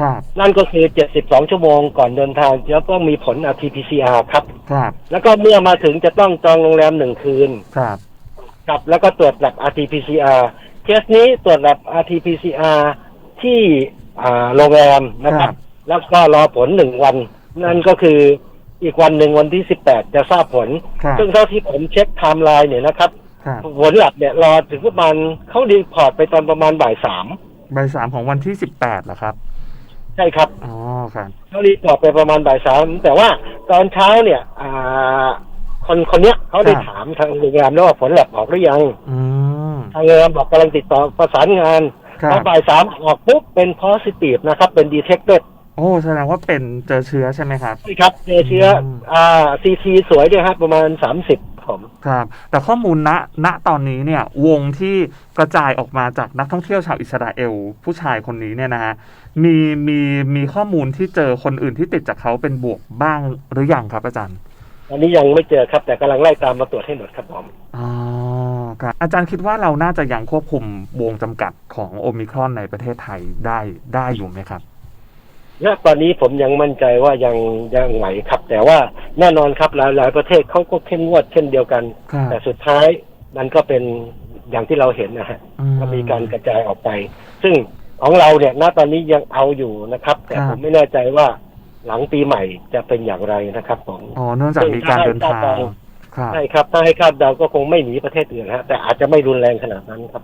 ครับ นั่นก็คือ 72 ชั่วโมงก่อนเดินทางจะต้องมีผล RT-PCR ครับ ครับ แล้วก็เมื่อมาถึงจะต้องจองโรงแรมหนึ่งคืน ครับ ครับ แล้วก็ตรวจแลบ RT-PCR เคสนี้ตรวจแลบ RT-PCR ที่อ่าโรงแรมนะครับ แล้วก็รอผลหนึ่งวัน นั่นก็คืออีกวันหนึ่งวันที่ 18 จะทราบผล ครับ ซึ่งเท่าที่ผมเช็คไทม์ไลน์เนี่ยนะครับ ครับ ผลหลับเนี่ยรอถึงประมาณเขารีพอร์ตไปตอนประมาณบ่ายสาม ใบสามของวันที่สิบแปดเหรอครับ ใช่ครับอ๋อครับเขารีพอร์ตไปประมาณบ่ายสามแต่ว่าตอนเช้าเนี่ย อ่า คนคนเนี้ยเขาได้ครับถามทางโรงแรมแล้วว่าผลแลบออกหรือยังอืมทางโรงแรมบอกกำลังติดต่อประสานงานครัพอบบ่ายสามออกปุ๊บเป็น positive นะครับ เป็น detected โอ้แสดงว่าเป็นเจอเชื้อใช่ไหมครับใช่ครับเจอเชื้ออมอ่า CT สวยด้วยครับประมาณสามสิบ ผมครับ แต่ข้อมูลณณตอนนี้เนี่ยวงที่กระจายออกมาจากนักท่องเที่ยวชาวอิสราเอล ผู้ชายคนนี้เนี่ยนะฮะมีมีมีข้อมูลที่เจอคนอื่นที่ติดจากเขาเป็นบวกบ้างหรือยังครับอาจารย์อันนี้ยังไม่เจอครับ แต่กำลังไล่ตามมาตรวจให้หมดครับผมอ๋อครับอาจารย์คิดว่าเราน่าจะยังควบคุมวงจำกัดของโอมิครอนในประเทศไทยได้ได้อยู่ไหมครับณตอนนี้ผมยังมั่นใจว่ายังยังไหวครับ แต่ว่า แน่นอนครับหลายหลายประเทศเขาก็เข้มงวดเช่นเดียวกัน ครับแต่สุดท้ายมันก็เป็นอย่างที่เราเห็นนะฮะอื ก็มีการกระจายออกไป ซึ่งของเราเนี่ยณตอนนี้ยังเอาอยู่นะครับ แต่ครับ ผมไม่แน่ใจว่าหลังปีใหม่จะเป็นอย่างไรนะครับผม อ๋อเนื่องจากมีการเดินทางใช่ครับ ใช่ครับ ถ้าให้คาดเดาก็คงไม่หนีประเทศอื่นฮะแต่อาจจะไม่รุนแรงขนาดนั้นครับ